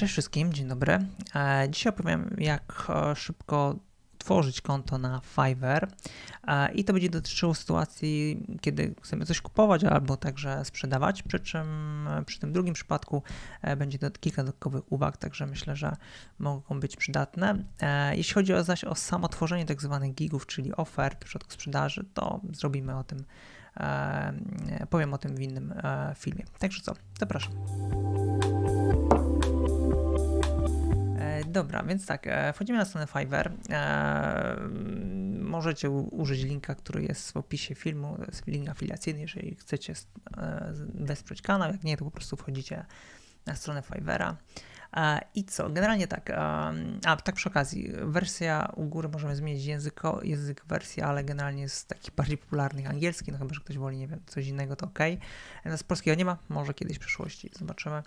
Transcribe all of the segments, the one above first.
Cześć wszystkim, dzień dobry. E, Dzisiaj opowiem, jak e, szybko tworzyć konto na Fiverr E, i to będzie dotyczyło sytuacji, kiedy chcemy coś kupować albo także sprzedawać, przy czym przy tym drugim przypadku będzie do, kilka dodatkowych uwag, także myślę, że mogą być przydatne. Jeśli chodzi o, zaś o samo tworzenie tak zwanych gigów, czyli ofert w przypadku sprzedaży, to zrobimy o tym, powiem o tym w innym filmie. Także co, zapraszam. Dobra, więc tak, e, wchodzimy na stronę Fiverr. E, Możecie użyć linka, który jest w opisie filmu, to jest link afiliacyjny, jeżeli chcecie e, z- wesprzeć kanał, jak nie, to po prostu wchodzicie na stronę Fivera. E, I co? Generalnie tak, a tak przy okazji, wersja u góry możemy zmienić języko, język wersji, ale generalnie jest taki bardziej popularny angielski, no chyba, że ktoś woli, nie wiem, coś innego, to ok. Natomiast polskiego nie ma, może kiedyś w przyszłości, zobaczymy.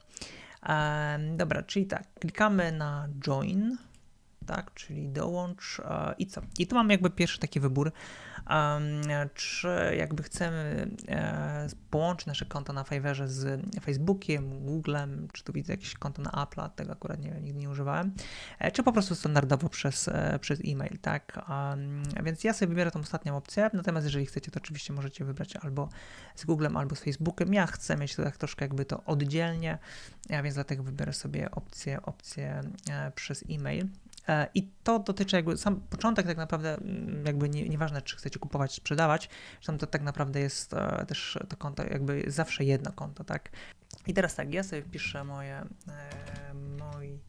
Dobra, czyli tak, klikamy na join, tak, czyli dołącz i co? I tu mamy jakby pierwszy taki wybór, czy jakby chcemy e, połączyć nasze konto na Fiverrze z Facebookiem, Googlem, czy tu widzę jakieś konto na Apple'a, tego akurat nie, nigdy nie używałem, e, czy po prostu standardowo przez, e, przez e-mail, tak? Więc ja sobie wybiorę tą ostatnią opcję, natomiast jeżeli chcecie, to oczywiście możecie wybrać albo z Googlem, albo z Facebookiem. Ja chcę mieć to tak troszkę jakby to oddzielnie, więc dlatego wybiorę sobie opcję, opcję przez e-mail. E, I to dotyczy jakby sam początek tak naprawdę, mm, jakby nie, nieważne czy chcecie kupować, sprzedawać, tam to tak naprawdę jest e, też to konto jakby zawsze jedno konto, tak? I teraz tak, ja sobie wpiszę moje, e, mój,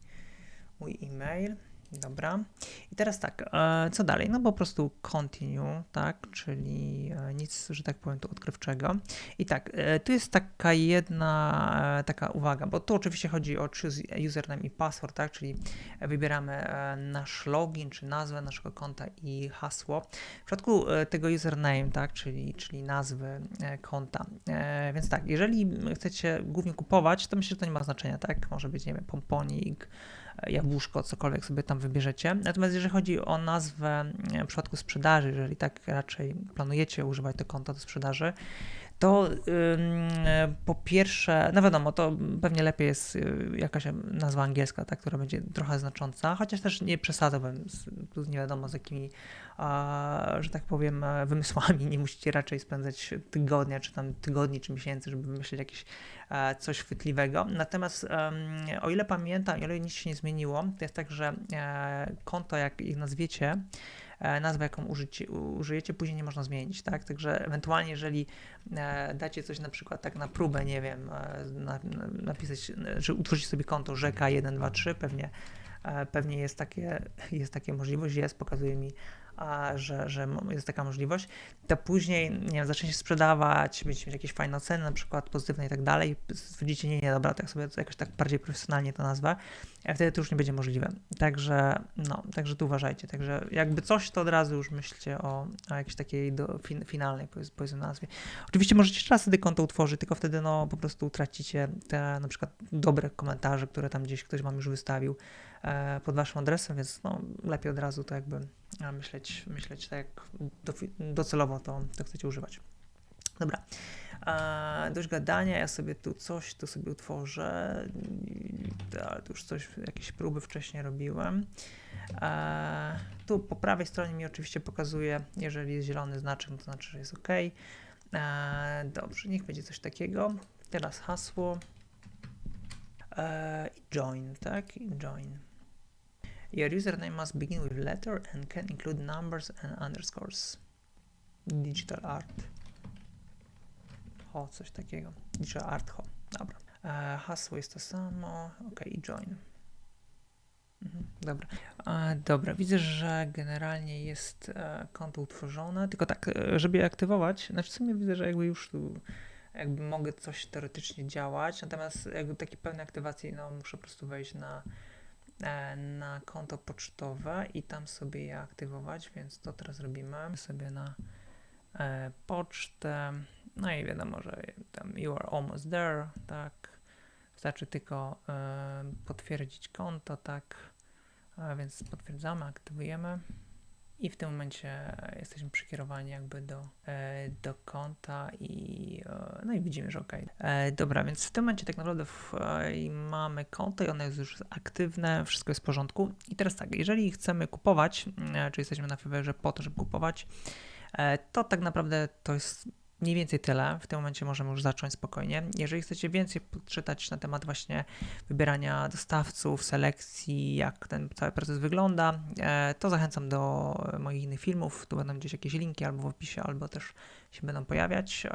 mój e-mail, dobra. I teraz tak, e, co dalej? No po prostu continue, tak, czyli e, nic, że tak powiem, tu odkrywczego. I tak, e, tu jest taka jedna taka uwaga, bo tu oczywiście chodzi o username i password, tak, czyli wybieramy nasz login, czy nazwę naszego konta i hasło. W przypadku tego username, tak, czyli, czyli nazwy konta. Więc tak, jeżeli chcecie głównie kupować, to myślę, że to nie ma znaczenia, tak, może być, nie wiem, pomponik, jabłuszko, cokolwiek sobie tam wybierzecie. Natomiast jeżeli chodzi o nazwę e, w przypadku sprzedaży, jeżeli tak raczej planujecie używać to konto do sprzedaży, to po pierwsze, no wiadomo, to pewnie lepiej jest y, jakaś nazwa angielska, która będzie trochę znacząca, chociaż też nie przesadzałbym, z, nie wiadomo z jakimi, że tak powiem, e, wymysłami, nie musicie raczej spędzać tygodnia, czy tam tygodni, czy miesięcy, żeby wymyślić jakieś e, coś chwytliwego. Natomiast o ile pamiętam, o ile nic się nie zmieniło, to jest tak, że e, konto, jak je nazwiecie, nazwę, jaką użycie, użyjecie, później nie można zmienić, tak? Także ewentualnie, jeżeli e, dacie coś na przykład tak na próbę, nie wiem, e, na, na, napisać, e, że utworzycie sobie konto rzeka 123, pewnie, e, pewnie jest takie, jest takie możliwość, jest, pokazuje mi, a, że, że jest taka możliwość, to później, nie wiem, zacznie się sprzedawać, będziecie mieć jakieś fajne oceny, na przykład pozytywne i tak dalej, stwierdzicie, nie, nie, dobra, tak sobie jakoś tak bardziej profesjonalnie to nazwę, a wtedy to już nie będzie możliwe. Także, no, także tu uważajcie. Także jakby coś, to od razu już myślcie o, o jakiejś takiej do, fin, finalnej, powiedzmy, nazwie. Oczywiście możecie raz wtedy konto utworzyć, tylko wtedy no po prostu utracicie te na przykład dobre komentarze, które tam gdzieś ktoś wam już wystawił e, pod waszym adresem, więc no lepiej od razu to jakby myśleć, myśleć tak jak do, docelowo to, to chcecie używać. Dobra. E, dość gadania, ja sobie tu coś tu sobie utworzę, ale tu już coś, jakieś próby wcześniej robiłem. E, tu po prawej stronie mi oczywiście pokazuje, jeżeli jest zielony znaczek, to znaczy, że jest OK. E, dobrze, niech będzie coś takiego. Teraz hasło e, join, tak? Join. Your username must begin with letter and can include numbers and underscores. Digital art. Ho, coś takiego. Digital art ho. Dobra. E, hasło jest to samo. OK, i join. Mhm, dobra. E, dobra, widzę, że generalnie jest e, konto utworzone, tylko tak, e, żeby je aktywować, znaczy w sumie widzę, że jakby już tu jakby mogę coś teoretycznie działać, natomiast jakby takiej pełnej aktywacji, no muszę po prostu wejść na, na konto pocztowe i tam sobie je aktywować, więc to teraz robimy. Sobie na e, pocztę, no i wiadomo, że tam you are almost there, tak, wystarczy tylko e, potwierdzić konto, tak, więc potwierdzamy, aktywujemy. I w tym momencie jesteśmy przekierowani jakby do, e, do konta i e, no i widzimy, że ok. E, dobra, więc w tym momencie tak naprawdę w, mamy konto i ono jest już aktywne, wszystko jest w porządku. I teraz tak, jeżeli chcemy kupować, czy jesteśmy na Fiverrze po to, żeby kupować, to tak naprawdę to jest mniej więcej tyle. W tym momencie możemy już zacząć spokojnie. Jeżeli chcecie więcej poczytać na temat właśnie wybierania dostawców, selekcji, jak ten cały proces wygląda, e, to zachęcam do moich innych filmów. Tu będą gdzieś jakieś linki albo w opisie, albo też się będą pojawiać.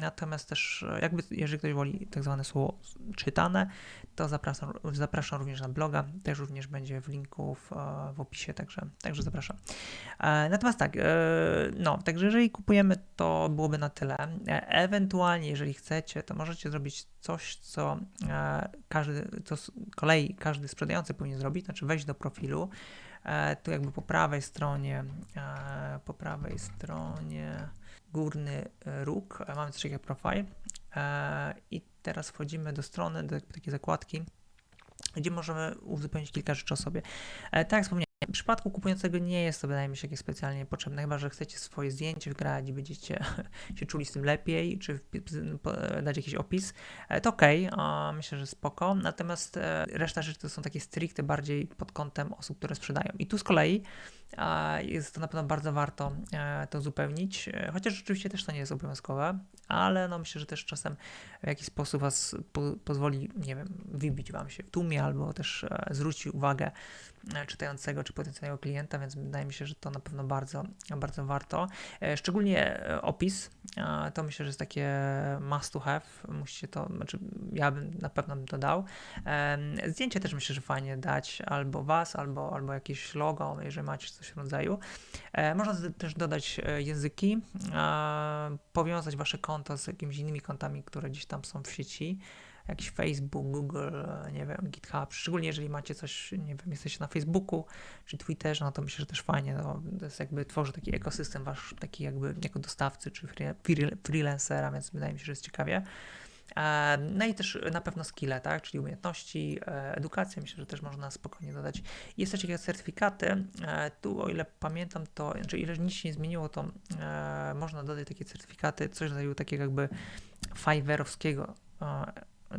Natomiast też, jakby, jeżeli ktoś woli tak zwane słowo czytane, to zapraszam, zapraszam również na bloga, też również będzie w linku w, w opisie, także, także zapraszam. E, natomiast tak, e, no, także jeżeli kupujemy, to byłoby na tyle. E, ewentualnie, jeżeli chcecie, to możecie zrobić coś, co każdy, co z kolei każdy sprzedający powinien zrobić, znaczy wejść do profilu, tu jakby po prawej stronie, po prawej stronie górny róg, mamy coś takiego profile i teraz wchodzimy do strony, do takiej zakładki, gdzie możemy uzupełnić kilka rzeczy o sobie. Tak jak wspomniałem, w przypadku kupującego nie jest to, wydaje mi się, jakieś specjalnie potrzebne, chyba że chcecie swoje zdjęcie wgrać i będziecie się czuli z tym lepiej, czy dać jakiś opis, e, to ok, myślę, że spoko. Natomiast e, reszta rzeczy to są takie stricte bardziej pod kątem osób, które sprzedają. I tu z kolei jest to na pewno bardzo warto e, to uzupełnić, chociaż oczywiście też to nie jest obowiązkowe, ale no myślę, że też czasem w jakiś sposób was po, pozwoli, nie wiem, wybić wam się w tłumie albo też zwrócić uwagę czytającego czy potencjalnego klienta, więc wydaje mi się, że to na pewno bardzo, bardzo warto. E, szczególnie e, opis, to myślę, że jest takie must to have, musicie to, znaczy ja bym na pewno bym to dał. Zdjęcie też myślę, że fajnie dać albo was, albo, albo jakieś logo, jeżeli macie coś w rodzaju. E, można też dodać języki, powiązać wasze konto z jakimiś innymi kontami, które gdzieś tam są w sieci jakiś Facebook, Google, nie wiem, GitHub, szczególnie jeżeli macie coś, nie wiem, jesteście na Facebooku czy Twitterze, no to myślę, że też fajnie, no, to jest jakby tworzy taki ekosystem wasz, taki jakby jako dostawcy czy freelancera, więc wydaje mi się, że jest ciekawie. E, no i też na pewno skille, tak, czyli umiejętności, e, edukacja, myślę, że też można spokojnie dodać. Jest też takie certyfikaty, e, tu o ile pamiętam to, znaczy ile nic się nie zmieniło, to można dodać takie certyfikaty, coś w rodzaju takiego jakby Fiverrowskiego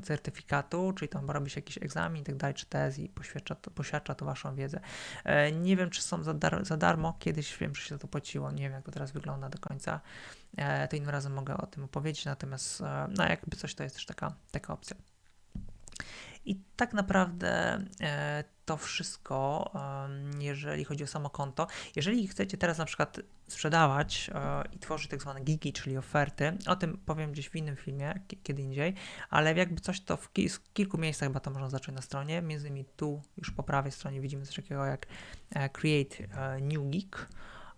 certyfikatu, czyli tam robi się jakiś egzamin i tak dalej, czy tez i poświadcza to, poświadcza to waszą wiedzę. E, nie wiem, czy są za, dar za darmo, kiedyś wiem, że się to płaciło, nie wiem, jak to teraz wygląda do końca, e, to innym razem mogę o tym opowiedzieć, natomiast e, no jakby coś to jest też taka, taka opcja. I tak naprawdę to wszystko, jeżeli chodzi o samo konto. Jeżeli chcecie teraz na przykład sprzedawać e, i tworzyć tak zwane gigi, czyli oferty, o tym powiem gdzieś w innym filmie, kiedy indziej, ale jakby coś to w kilku miejscach chyba to można zacząć na stronie, między innymi tu już po prawej stronie widzimy coś takiego jak e, Create New Geek.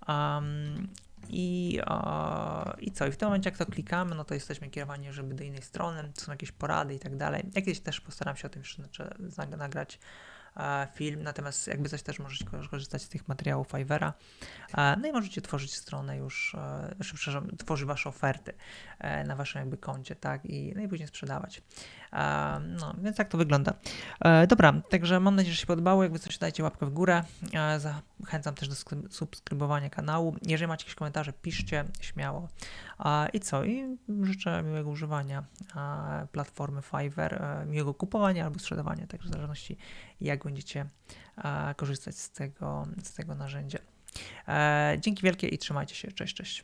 Um, i, I co? I w tym momencie, jak to klikamy, no to jesteśmy kierowani, żeby do innej strony, są jakieś porady i tak dalej. Jakieś też postaram się o tym jeszcze znaczy, nagrać film, natomiast jakby coś też możecie korzystać z tych materiałów Fivera. No i możecie tworzyć stronę już, e, znaczy, przepraszam, tworzyć wasze oferty e, na waszym jakby koncie, tak, i, no i później sprzedawać. No, więc tak to wygląda. E, dobra, także mam nadzieję, że się podobało. Jakby coś dajcie łapkę w górę. Zachęcam też do subskrybowania kanału. Jeżeli macie jakieś komentarze, piszcie śmiało. I co? I życzę miłego używania platformy Fiverr, miłego kupowania albo sprzedawania, także w zależności jak będziecie korzystać z tego, z tego narzędzia. E, dzięki wielkie i trzymajcie się. Cześć, cześć.